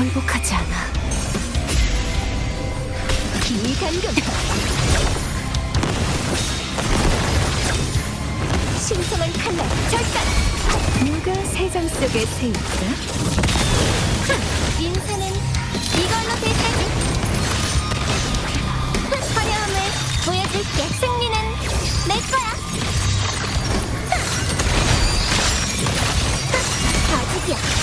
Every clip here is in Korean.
굴복하지 않아. 기간금. 신성한 칼날 절단! 누가 세상 속의 새일까? 인사는 이걸로 됐다지? 화려함을 보여줄게. 승리는 내 거야. 아직이야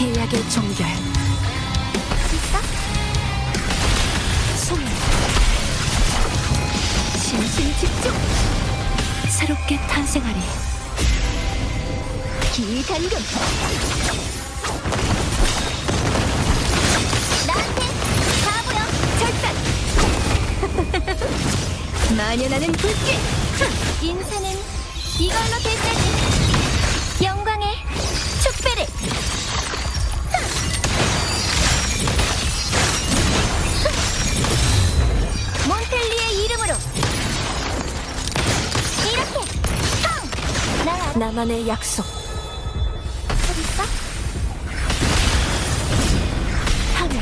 계약의 종결. 있어? 소멸. 심신 집중 새롭게 탄생하리. 기간금 나한테 다 보여 절단 만연하는 불길 흥! 인사는 이걸로 됐다지 나만의 약속. 하늘.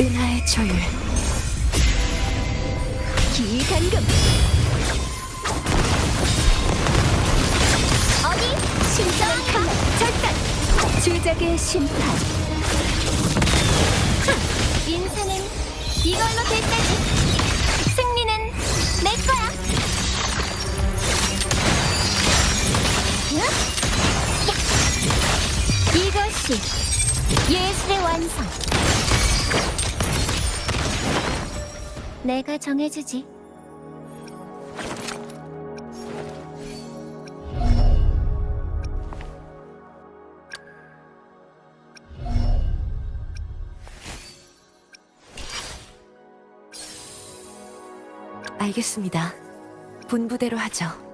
은하의 조율. 기간금 어디 신성한 칼날 절단 주작의 심판. 인사는 이걸로 됐다지 야! 이것이 예술의 완성 내가 정해주지 알겠습니다. 분부대로 하죠.